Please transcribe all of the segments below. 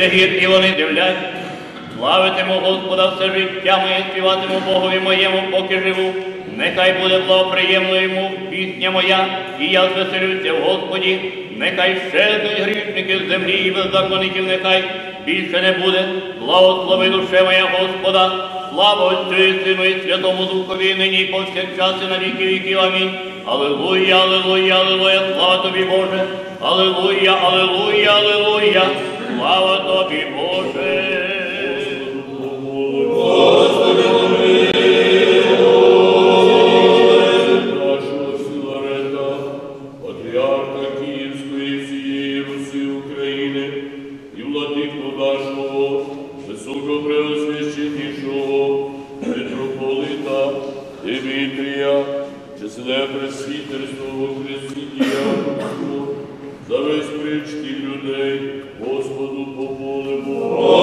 торкнеться гір, і вони дивляться. Славитиму Господа все життя моє, співатиму Богові моєму, поки живу. Нехай буде благоприємно йому пісня моя, і я звеселюся в Господі. Нехай щезнуть грішники з землі і беззаконників, нехай більше не буде. Благослови душе моя Господа, слава Отцю і Сину і Святому Духові, нині і повсякчас і на віки віків. Амінь. Аллилуйя, аллилуйя, аллилуйя, слава тобі, Боже. Аллилуйя, аллилуйя, аллилуйя, слава тобі, Боже. нашого Філарета, патріарха Київської всієї Руси України і владику нашого, високопреосвященнішого митрополита Дмитрія, чесне пресвітерство во Христі діяконство, за весь людей, Господу помолимо.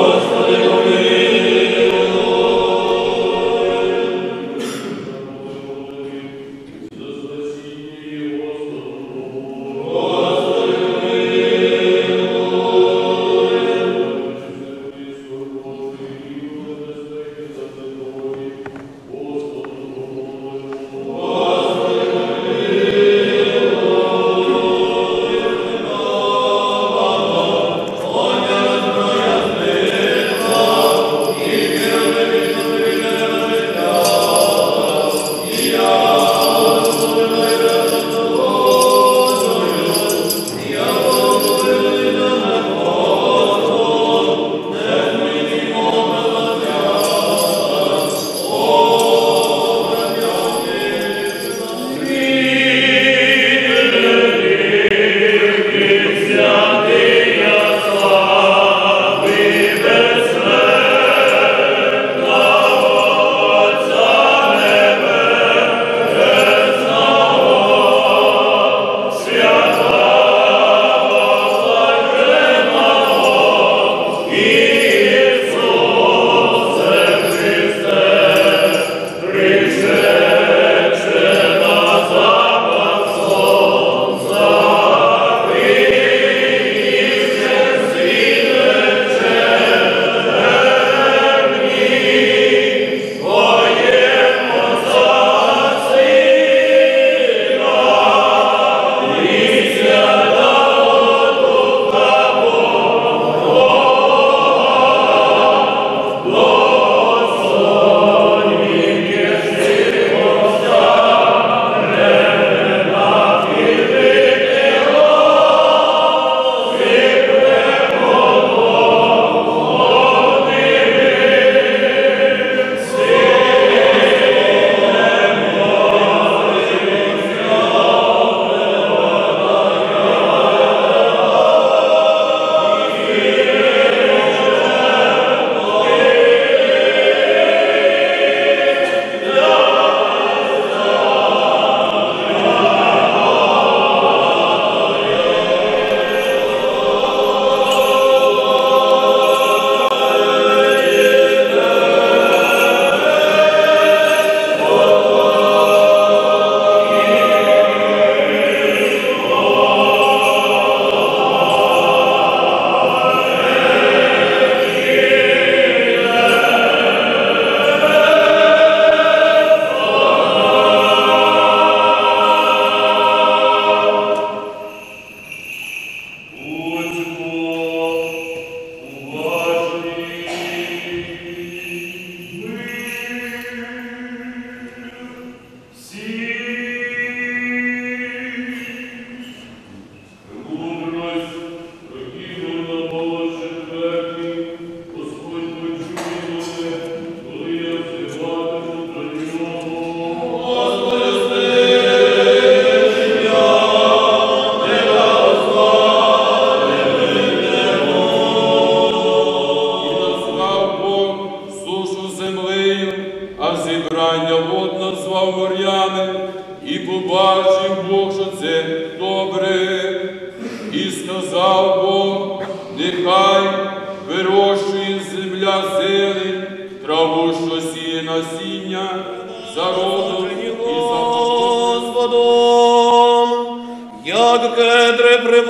Кедре кедри при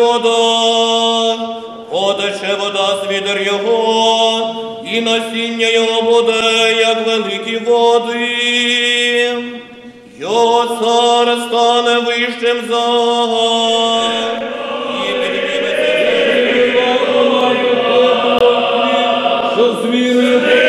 вода з відер його, і насіння його буде, як великі води, його цар стане вищим за. Що звіри.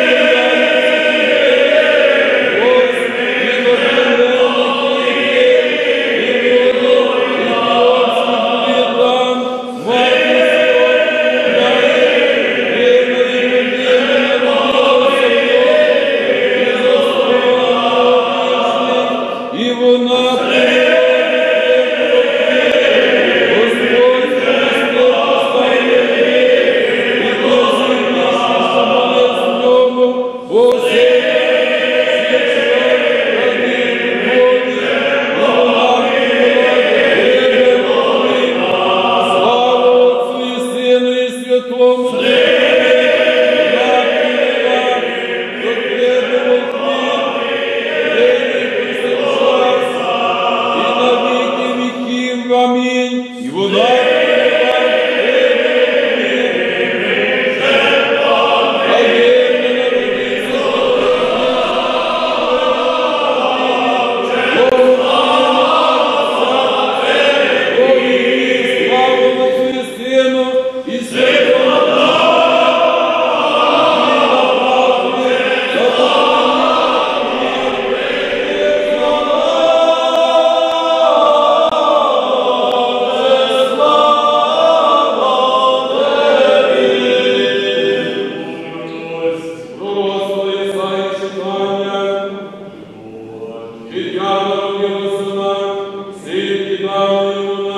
Senhor.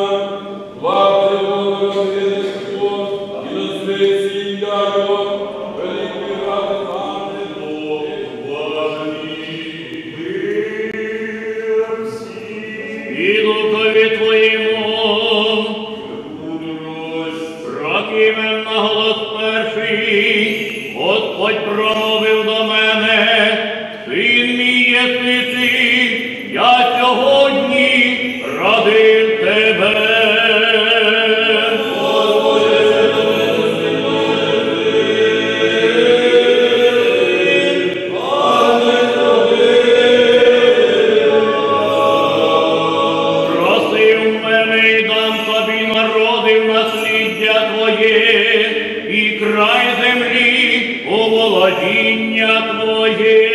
Твоє і край землі у володіння Твоє.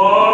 Oh.